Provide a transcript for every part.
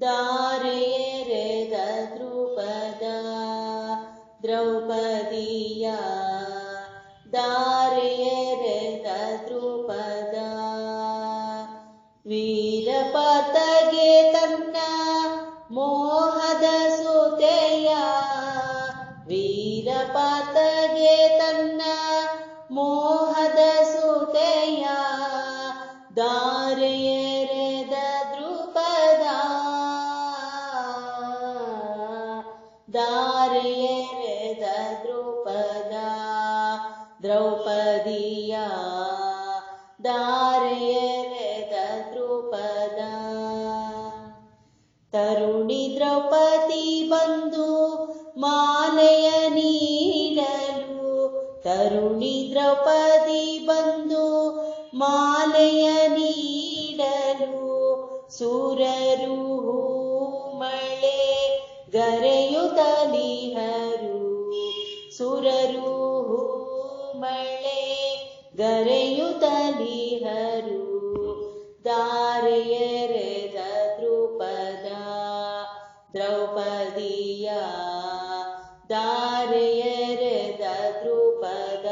दारेर द्रौपदीया द्रौपदिया वीरपतगे द्रुपदा वीर पतगे तन्ना मोहद सुतेया वीरपातगेतन्ना मोहद सुतेया दारे ದಾರೆಯೆರೆದ ದ್ರೌಪದ, ದ್ರೌಪದಿಯ ದಾರಿಯೆರೆದ ದ್ರೌಪದ. ತರುಣಿ ದ್ರೌಪದಿ ಬಂದು ಮಾಲೆಯ ನೀಡಲು, ತರುಣಿ ದ್ರೌಪದಿ ಬಂದು ಮಾಲೆಯ ನೀಡಲು ಸೂರರು ಮಳೆ ಗರೆಯುತ್ತಲಿಹರು ಸುರರು ಮಳೆ. ಗರೆಯುತ್ತಲಿಹರು ದಾರೆಯರೆದ ದ್ರುಪದ ದ್ರೌಪದಿಯ. ದಾರೆಯರೆದ ದ್ರುಪದ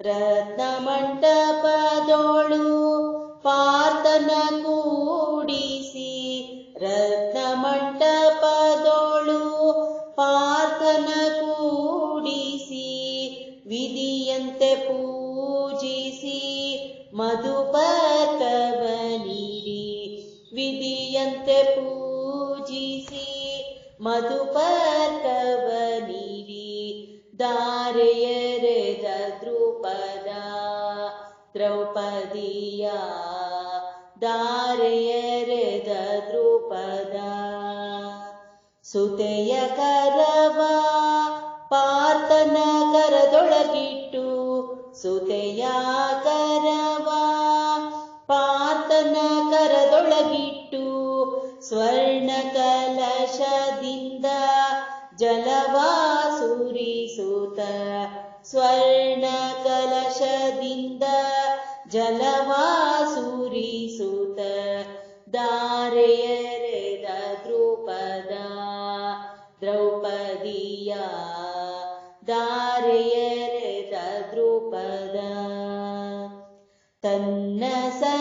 ರತ್ನ ಮಧುಪರ್ಕವ ನೀಡಿ ವಿಧಿಯಂತೆ ಪೂಜಿಸಿ ಮಧುಪತವನಿಲಿ ದಾರೆಯರೆದ ದ್ರುಪದ ದ್ರೌಪದಿಯ ದಾರೆಯರೆದ ದ್ರುಪದ ಸುತೆಯ ಕರವ ಪಾರ್ಥನ ಕರದೊಳಗಿಟ್ಟು ಸುತೆಯ ಕರವ ಕರದೊಳಗಿಟ್ಟು ಸ್ವರ್ಣ ಕಲಶದಿಂದ ಜಲವಾ ಸುರಿಸುತ್ತ ಸ್ವರ್ಣ ಕಲಶದಿಂದ ಜಲವಾ ಸುರಿಸುತ್ತ ದಾರೆಯರೆದ ದ್ರುಪದ ದ್ರೌಪದಿಯ ದಾರೆಯರೆದ ದ್ರುಪದ ತನ್ನ ಸತಿಯ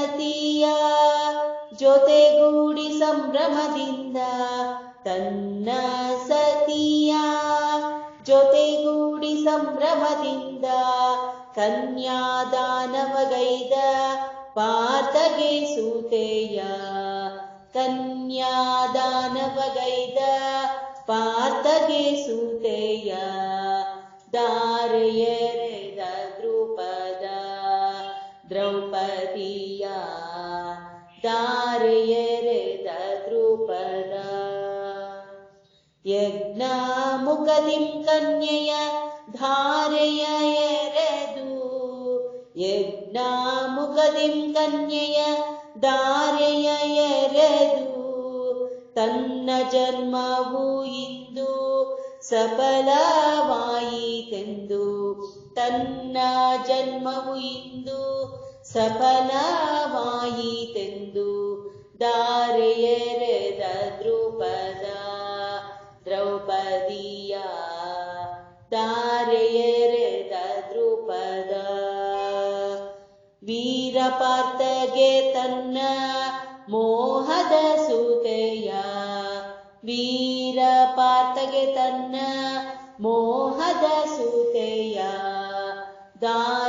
ಜೊತೆಗೂಡಿ ಸಂಭ್ರಮದಿಂದ ತನ್ನ ಸತಿಯ ಜೊತೆಗೂಡಿ ಸಂಭ್ರಮದಿಂದ ಕನ್ಯಾದಾನವಗೈದ ಪಾತಗೆ ಸೂತೆಯ ಕನ್ಯಾದಾನವಗೈದ ಪಾತಗೆ ಸೂತೆಯ ದಾರೆಯರೆದ ದಾರೆಯರೆದ ದ್ರುಪದ ಯಜ್ಞ ಮುಖದಿಂ ಕನ್ಯೆಯ ಧಾರೆಯ ಎರೆದು ಯಜ್ಞ ಮುಖದಿಂ ಕನ್ಯೆಯ ಧಾರೆಯ ಎರೆದು, ತನ್ನ ಜನ್ಮವು ಇಂದು ಸಫಲವಾಯಿತೆಂದು, ತನ್ನ ಜನ್ಮವು ಇಂದು ಸಫಲವಾಯಿತೆಂದು. ದಾರೆಯರೆದ ದ್ರುಪದ ದ್ರೌಪದಿಯ ದಾರೆಯರೆದ ದ್ರುಪದ. ವೀರಪಾರ್ಥಗೆ ತನ್ನ ಮೋಹದ ಸೂತೆಯ ವೀರಪಾರ್ಥಗೆ ತನ್ನ ಮೋಹದ ಸೂತೆಯ ದಾರೆಯರೆದ